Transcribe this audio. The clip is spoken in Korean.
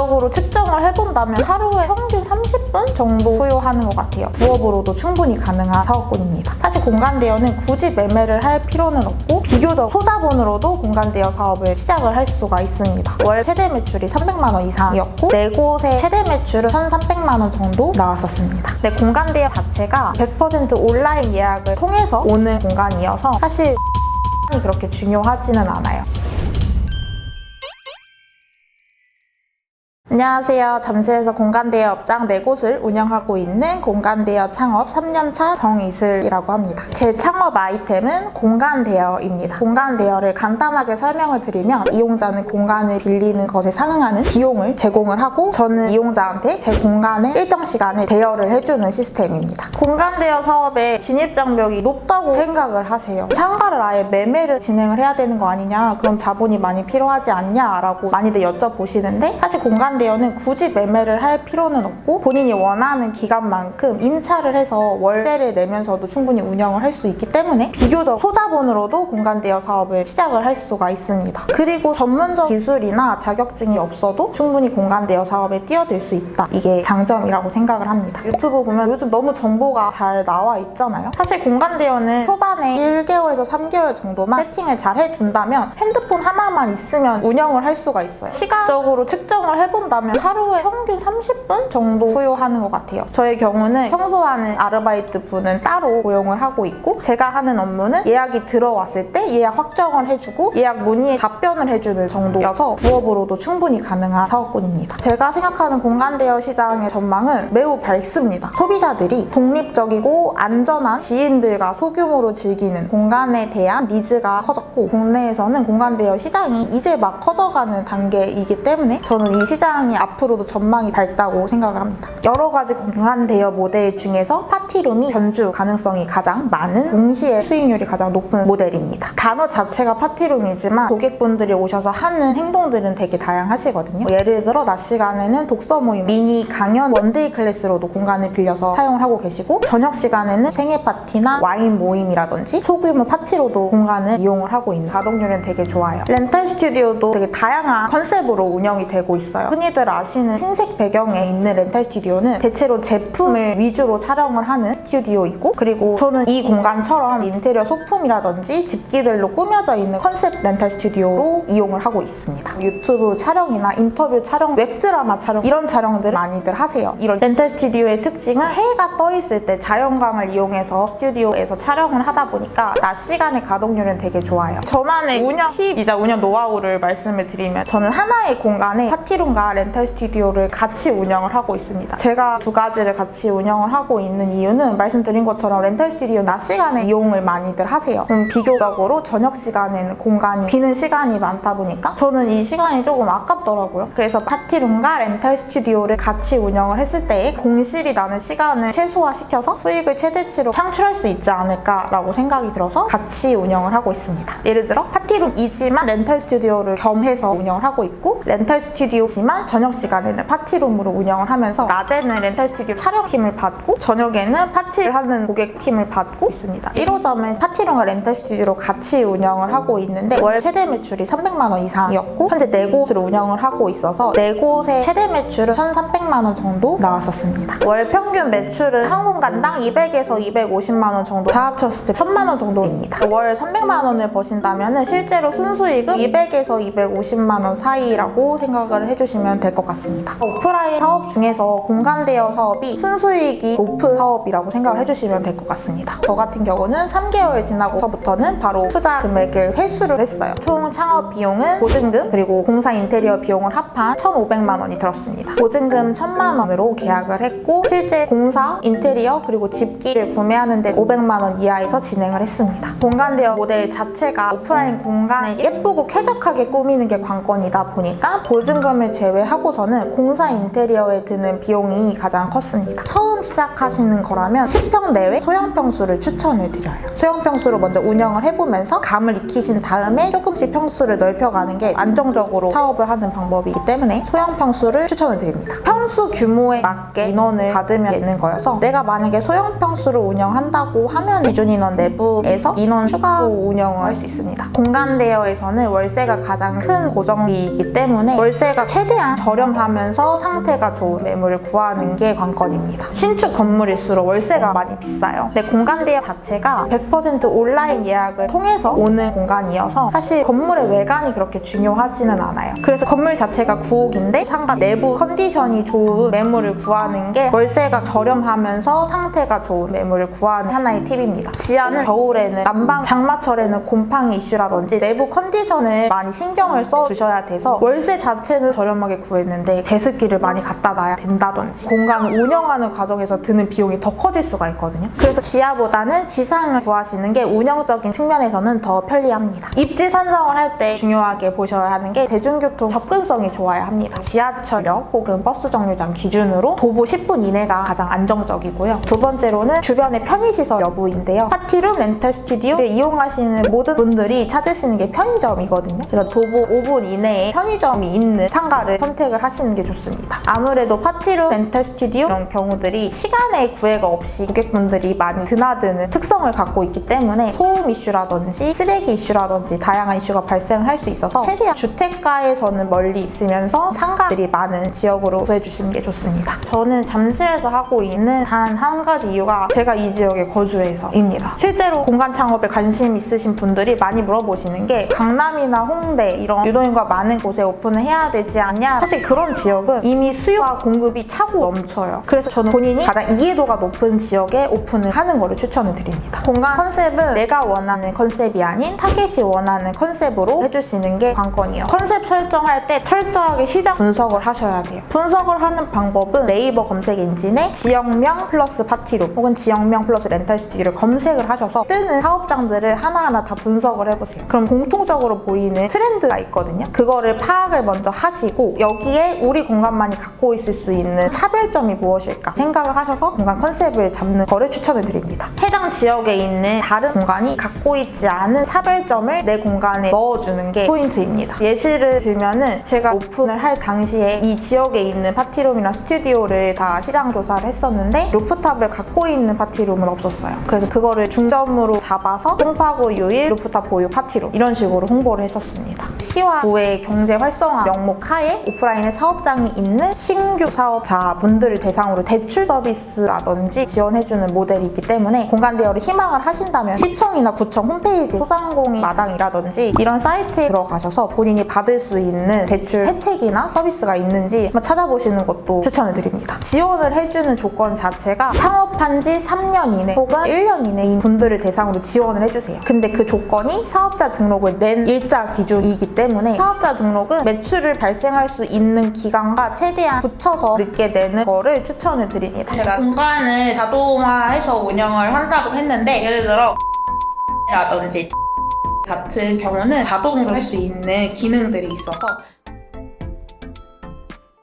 시각적으로 측정을 해본다면 하루에 평균 30분 정도 소요하는 것 같아요. 부업으로도 충분히 가능한 사업군입니다. 사실 공간 대여는 굳이 매매를 할 필요는 없고 비교적 소자본으로도 공간 대여 사업을 시작을 할 수가 있습니다. 월 최대 매출이 300만 원 이상이었고 네 곳의 최대 매출은 1,300만 원 정도 나왔었습니다. 네, 공간 대여 자체가 100% 온라인 예약을 통해서 오는 공간이어서 사실 그렇게 중요하지는 않아요. 안녕하세요. 잠실에서 공간대여 업장 4곳을 운영하고 있는 공간대여 창업 3년차 정이슬이라고 합니다. 제 창업 아이템은 공간대여입니다. 공간대여를 간단하게 설명을 드리면 이용자는 공간을 빌리는 것에 상응하는 비용을 제공을 하고 저는 이용자한테 제 공간을 일정 시간을 대여를 해주는 시스템입니다. 공간대여 사업의 진입장벽이 높다고 생각을 하세요. 상가를 아예 매매를 진행을 해야 되는 거 아니냐 그럼 자본이 많이 필요하지 않냐라고 많이들 여쭤보시는데 사실 공간 대여는 굳이 매매를 할 필요는 없고 본인이 원하는 기간만큼 임차를 해서 월세를 내면서도 충분히 운영을 할 수 있기 때문에 비교적 소자본으로도 공간 대여 사업을 시작을 할 수가 있습니다. 그리고 전문적 기술이나 자격증이 없어도 충분히 공간 대여 사업에 뛰어들 수 있다. 이게 장점이라고 생각을 합니다. 유튜브 보면 요즘 너무 정보가 잘 나와 있잖아요. 사실 공간 대여는 초반에 1개월에서 3개월 정도만 세팅을 잘 해둔다면 핸드폰 하나만 있으면 운영을 할 수가 있어요. 시간적으로 측정을 해본 다면 하루에 평균 30분 정도 소요하는 것 같아요. 저의 경우는 청소하는 아르바이트 분은 따로 고용을 하고 있고 제가 하는 업무는 예약이 들어왔을 때 예약 확정을 해주고 예약 문의에 답변을 해주는 정도여서 부업으로도 충분히 가능한 사업군입니다. 제가 생각하는 공간 대여 시장의 전망은 매우 밝습니다. 소비자들이 독립적이고 안전한 지인들과 소규모로 즐기는 공간에 대한 니즈가 커졌고 국내에서는 공간 대여 시장이 이제 막 커져가는 단계이기 때문에 저는 이 시장 이 앞으로도 전망이 밝다고 생각을 합니다. 여러 가지 공간 대여 모델 중에서 파티룸이 견주 가능성이 가장 많은 동시에 수익률이 가장 높은 모델입니다. 단어 자체가 파티룸이지만 고객분들이 오셔서 하는 행동들은 되게 다양하시거든요. 예를 들어 낮 시간에는 독서 모임, 미니 강연, 원데이 클래스로도 공간을 빌려서 사용을 하고 계시고 저녁 시간에는 생일 파티나 와인 모임이라든지 소규모 파티로도 공간을 이용을 하고 있는 가동률은 되게 좋아요. 렌탈 스튜디오도 되게 다양한 컨셉으로 운영이 되고 있어요. 흔히 들 아시는 흰색 배경에 있는 렌탈 스튜디오는 대체로 제품을 위주로 촬영을 하는 스튜디오이고 그리고 저는 이 공간처럼 인테리어 소품이라든지 집기들로 꾸며져 있는 컨셉 렌탈 스튜디오로 이용을 하고 있습니다. 유튜브 촬영이나 인터뷰 촬영, 웹드라마 촬영 이런 촬영들 많이들 하세요. 이런 렌탈 스튜디오의 특징은 해가 떠 있을 때 자연광을 이용해서 스튜디오에서 촬영을 하다 보니까 낮 시간의 가동률은 되게 좋아요. 저만의 운영 팁이자 운영 노하우를 말씀을 드리면 저는 하나의 공간에 파티룸과 렌탈 스튜디오를 같이 운영을 하고 있습니다. 제가 두 가지를 같이 운영을 하고 있는 이유는 말씀드린 것처럼 렌탈 스튜디오 낮 시간에 이용을 많이들 하세요. 그럼 비교적으로 저녁 시간에는 공간이 비는 시간이 많다 보니까 저는 이 시간이 조금 아깝더라고요. 그래서 파티룸과 렌탈 스튜디오를 같이 운영을 했을 때에 공실이 나는 시간을 최소화시켜서 수익을 최대치로 창출할 수 있지 않을까라고 생각이 들어서 같이 운영을 하고 있습니다. 예를 들어 파티룸이지만 렌탈 스튜디오를 겸해서 운영을 하고 있고 렌탈 스튜디오지만 저녁 시간에는 파티룸으로 운영을 하면서 낮에는 렌탈 스튜디오 촬영팀을 받고 저녁에는 파티를 하는 고객팀을 받고 있습니다. 1호점은 파티룸과 렌탈 스튜디오로 같이 운영을 하고 있는데 월 최대 매출이 300만 원 이상이었고 현재 4곳을 운영을 하고 있어서 4곳의 최대 매출은 1,300만 원 정도 나왔었습니다. 월 평균 매출은 한 공간당 200에서 250만 원 정도 다 합쳤을 때 1,000만 원 정도입니다. 월 300만 원을 버신다면 실제로 순수익은 200에서 250만 원 사이라고 생각을 해주시면 될 것 같습니다. 오프라인 사업 중에서 공간 대여 사업이 순수익이 높은 사업이라고 생각을 해주시면 될 것 같습니다. 저 같은 경우는 3개월 지나고서부터는 바로 투자 금액을 회수를 했어요. 총 창업 비용은 보증금 그리고 공사 인테리어 비용을 합한 1,500만 원이 들었습니다. 보증금 1,000만 원으로 계약을 했고 실제 공사, 인테리어 그리고 집기를 구매하는데 500만 원 이하에서 진행을 했습니다. 공간 대여 모델 자체가 오프라인 공간을 예쁘고 쾌적하게 꾸미는 게 관건이다 보니까 보증금을 제외 하고서는 공사 인테리어에 드는 비용이 가장 컸습니다. 처음 시작하시는 거라면 10평 내외 소형 평수를 추천을 드려요. 소형 평수로 먼저 운영을 해보면서 감을 익히신 다음에 조금씩 평수를 넓혀가는 게 안정적으로 사업을 하는 방법이기 때문에 소형 평수를 추천을 드립니다. 평수 규모에 맞게 인원을 받으면 되는 거여서 내가 만약에 소형 평수를 운영한다고 하면 기준 인원 내부에서 인원 추가 운영을 할 수 있습니다. 공간 대여에서는 월세가 가장 큰 고정비이기 때문에 월세가 최대한 저렴하면서 상태가 좋은 매물을 구하는 게 관건입니다. 신축 건물일수록 월세가 많이 비싸요. 근데 공간 대여 자체가 100% 온라인 예약을 통해서 오는 공간이어서 사실 건물의 외관이 그렇게 중요하지는 않아요. 그래서 건물 자체가 9억인데 상가 내부 컨디션이 좋은 매물을 구하는 게 월세가 저렴하면서 상태가 좋은 매물을 구하는 하나의 팁입니다. 지하는 겨울에는 난방 장마철에는 곰팡이 이슈라든지 내부 컨디션을 많이 신경을 써 주셔야 돼서 월세 자체는 저렴하게 구했는데 제습기를 많이 갖다 놔야 된다든지 공간을 운영하는 과정에서 드는 비용이 더 커질 수가 있거든요. 그래서 지하보다는 지상을 구하시는 게 운영적인 측면에서는 더 편리합니다. 입지 선정을 할 때 중요하게 보셔야 하는 게 대중교통 접근성이 좋아야 합니다. 지하철역 혹은 버스 정류장 기준으로 도보 10분 이내가 가장 안정적이고요. 두 번째로는 주변의 편의시설 여부인데요. 파티룸, 렌탈 스튜디오를 이용하시는 모든 분들이 찾으시는 게 편의점이거든요. 그래서 도보 5분 이내에 편의점이 있는 상가를 선 택을 하시는 게 좋습니다. 아무래도 파티룸, 렌탈 스튜디오 이런 경우들이 시간의 구애가 없이 고객분들이 많이 드나드는 특성을 갖고 있기 때문에 소음 이슈라든지 쓰레기 이슈라든지 다양한 이슈가 발생을 할 수 있어서 최대한 주택가에서는 멀리 있으면서 상가들이 많은 지역으로 구해주시는 게 좋습니다. 저는 잠실에서 하고 있는 단한 가지 이유가 제가 이 지역에 거주해서입니다. 실제로 공간 창업에 관심 있으신 분들이 많이 물어보시는 게 강남이나 홍대 이런 유도인과 많은 곳에 오픈을 해야 되지 않냐 사실 그런 지역은 이미 수요와 공급이 차고 넘쳐요. 그래서 저는 본인이 가장 이해도가 높은 지역에 오픈을 하는 거를 추천을 드립니다. 공간 컨셉은 내가 원하는 컨셉이 아닌 타겟이 원하는 컨셉으로 해주시는 게 관건이에요. 컨셉 설정할 때 철저하게 시장 분석을 하셔야 돼요. 분석을 하는 방법은 네이버 검색 엔진에 지역명 플러스 파티룸 혹은 지역명 플러스 렌탈 스튜디오를 검색을 하셔서 뜨는 사업장들을 하나하나 다 분석을 해보세요. 그럼 공통적으로 보이는 트렌드가 있거든요. 그거를 파악을 먼저 하시고 여기에 우리 공간만이 갖고 있을 수 있는 차별점이 무엇일까 생각을 하셔서 공간 컨셉을 잡는 거를 추천을 드립니다. 해당 지역에 있는 다른 공간이 갖고 있지 않은 차별점을 내 공간에 넣어주는 게 포인트입니다. 예시를 들면은 제가 오픈을 할 당시에 이 지역에 있는 파티룸이나 스튜디오를 다 시장 조사를 했었는데 루프탑을 갖고 있는 파티룸은 없었어요. 그래서 그거를 중점으로 잡아서 똥파구 유일 루프탑 보유 파티룸 이런 식으로 홍보를 했었습니다. 시와 구의 경제 활성화 명목 하에 오 프라인에 사업장이 있는 신규 사업자 분들을 대상으로 대출 서비스라든지 지원해주는 모델이 있기 때문에 공간 대여를 희망을 하신다면 시청이나 구청 홈페이지 소상공인 마당이라든지 이런 사이트에 들어가셔서 본인이 받을 수 있는 대출 혜택이나 서비스가 있는지 찾아보시는 것도 추천을 드립니다. 지원을 해주는 조건 자체가 창업한 지 3년 이내 혹은 1년 이내인 분들을 대상으로 지원을 해주세요. 근데 그 조건이 사업자 등록을 낸 일자 기준이기 때문에 사업자 등록은 매출을 발생할 수 있는 기간과 최대한 붙여서 늦게 내는 거를 추천을 드립니다. 제가 공간을 자동화해서 운영을 한다고 했는데 예를 들어 라든지 같은 경우는 자동으로 할 수 있는 기능들이 있어서